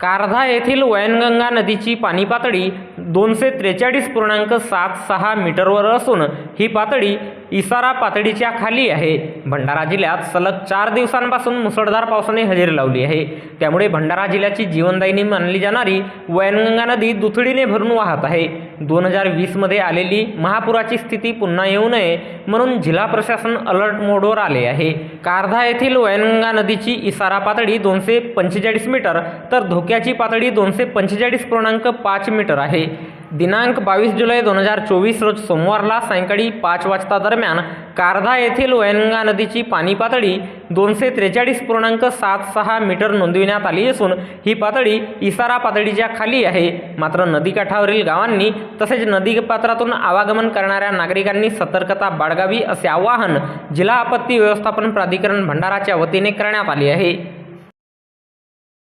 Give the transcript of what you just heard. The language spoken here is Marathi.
कारधा येथील वैनगंगा नदीची पाणी पातळी दोनशे त्रेचाळीस पूर्णांक सात सहा मीटरवर असून ही पातळी इसारा पातळीच्या खाली आहे. भंडारा जिल्ह्यात सलग चार दिवसांपासून मुसळधार पावसाने हजेरी लावली आहे. त्यामुळे भंडारा जिल्ह्याची जीवनदायिनी मानली जाणारी वैनगंगा नदी दुथडीने भरून वाहत आहे. दोन हजार वीसमध्ये आलेली महापुराची स्थिती पुन्हा येऊ नये म्हणून जिल्हा प्रशासन अलर्ट मोडवर आले आहे. कारधा येथील वैनगंगा नदीची इसारा पातळी दोनशे पंचेचाळीस मीटर तर धोक्याची पातळी दोनशे पंचेचाळीस पूर्णांक पाच मीटर आहे. दिनांक बावीस जुलै दोन हजार चोवीस रोज सोमवारला सायंकाळी पाच वाजता दरम्यान कारधा येथील वैनगंगा नदीची पाणी पातळी दोनशे त्रेचाळीस पूर्णांक सात सहा मीटर नोंदविण्यात आली असून ही पातळी इसारा पातळीच्या खाली आहे. मात्र नदीकाठावरील गावांनी तसेच नदीपात्रातून आवागमन करणाऱ्या नागरिकांनी सतर्कता बाळगावी असे आवाहन जिल्हा आपत्ती व्यवस्थापन प्राधिकरण भंडाराच्या वतीने करण्यात आले आहे.